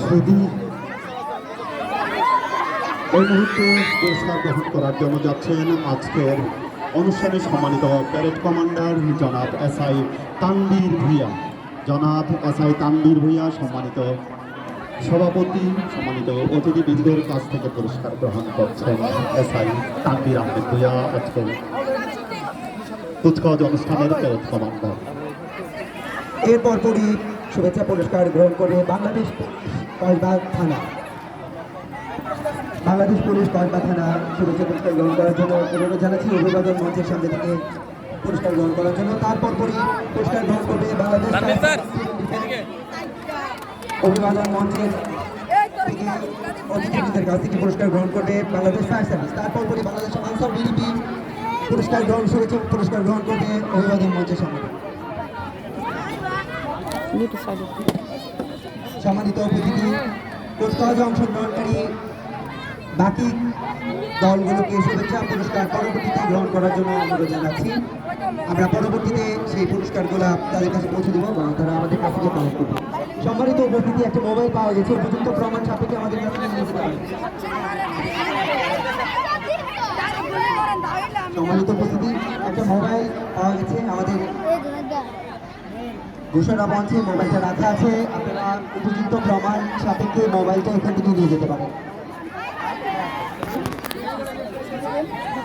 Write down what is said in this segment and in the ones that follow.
সুদী এই মুহূর্তে পুরস্কার গ্রহণ করার জন্য যাচ্ছেন আজকের অনুষ্ঠানে সম্মানিত প্যারেড কমান্ডার জনাব এস আই তানবীর ভূঁইয়া। জনাব এস আই তানবীর ভূঁইয়া সম্মানিত সভাপতি, সম্মানিত অতিথিবৃন্দের কাছ থেকে পুরস্কার গ্রহণ করছেন এস আই তানবীর আহমেদ ভূঁইয়া, আজকের কুচকাওয়াজ অনুষ্ঠানের প্যারেড কমান্ডার। এরপর পরই শুভেচ্ছা পুরস্কার গ্রহণ করে বাংলাদেশ কসবাগ থানা। বাংলাদেশ পুলিশ কসবা থানা শুভেচ্ছা পুরস্কার গ্রহণ করার জন্য অনুরোধ জানাচ্ছি অভিবাদন মঞ্চের সামনে থেকে পুরস্কার গ্রহণ করার জন্য। তারপর পরই পুরস্কার গ্রহণ করবে বাংলাদেশ অভিবাদন মঞ্চের অতিথিদের কাছ থেকে পুরস্কার গ্রহণ করবে বাংলাদেশ ফায়ার সার্ভিস। তারপর পরই বাংলাদেশ আনসার বিলিপি পুরস্কার গ্রহণ শুভেচ্ছা পুরস্কার গ্রহণ করবে অভিবাদন মঞ্চের সামনে। সম্মানিত অতিথি কুচকাওয়াজে অংশগ্রহণকারী বাকি দলগুলোকে শুভেচ্ছা পুরস্কার পরবর্তীতে গ্রহণ করার জন্য অনুরোধ জানাচ্ছি। আমরা পরবর্তীতে সেই পুরস্কারগুলো তাদের কাছে পৌঁছে দেবো তারা আমাদের কাছ থেকে কালেক্ট করবে। সম্মানিত উপস্থিতি, একটা মোবাইল পাওয়া গেছে। উপযুক্ত প্রমাণ সাপেক্ষে আমাদের কাছে। সম্মানিত উপস্থিতি, একটা মোবাইল পাওয়া গেছে আমাদের। ঘোষণা মঞ্চে মোবাইলটা রাখা আছে। আপনারা উপযুক্ত প্রমাণ সাপেক্ষে মোবাইলটা এখান থেকে নিয়ে যেতে পারেন। Gracias.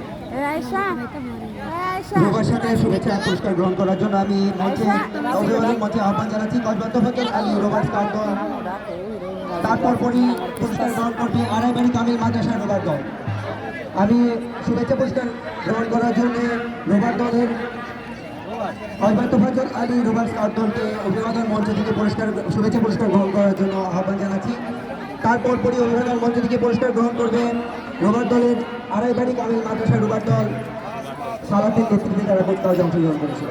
প্রবাসনের শুভেচ্ছা পুরস্কার গ্রহণ করার জন্য আমি মঞ্চে অভিভাবক মঞ্চে আহ্বান জানাচ্ছি। ফকের আলী রোবার্ট কার্দল তারপর পরই পুরস্কার গ্রহণ করবে আড়াইবাড়ি কামিল মাদ্রাসা রোবার দল। আমি শুভেচ্ছা পুরস্কার গ্রহণ করার জন্য রোবার দলের ফকের আলী রোবার স্কাউট দলকে অভিবাদন মঞ্চ থেকে পুরস্কার শুভেচ্ছা পুরস্কার গ্রহণ করার জন্য আহ্বান জানাচ্ছি। তারপর পরই অভিবাদন মঞ্চ থেকে পুরস্কার গ্রহণ করবেন রোবার দলের আড়াইবাড়ি কামিল মাদ্রাসা রোবার দল সালাতের নেতৃত্বে তারা কুচকাওয়াজ অংশগ্রহণ করেছিল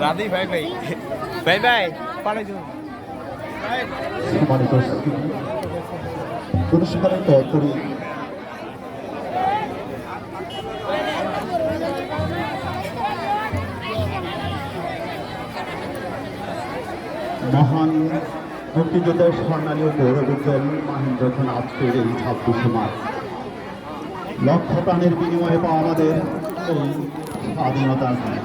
রাধি, ভাই ভাই। ভাই ভাই। সম্মানিত মহান মুক্তিযোদ্ধার স্বর্ণালী ও গৌরবোজ্জ্বল মহেন্দ্র খান আজকের এই ছাব্বিশে মার্চ লক্ষ প্রাণের বিনিময়ে পাওয়া আমাদের এই স্বাধীনতার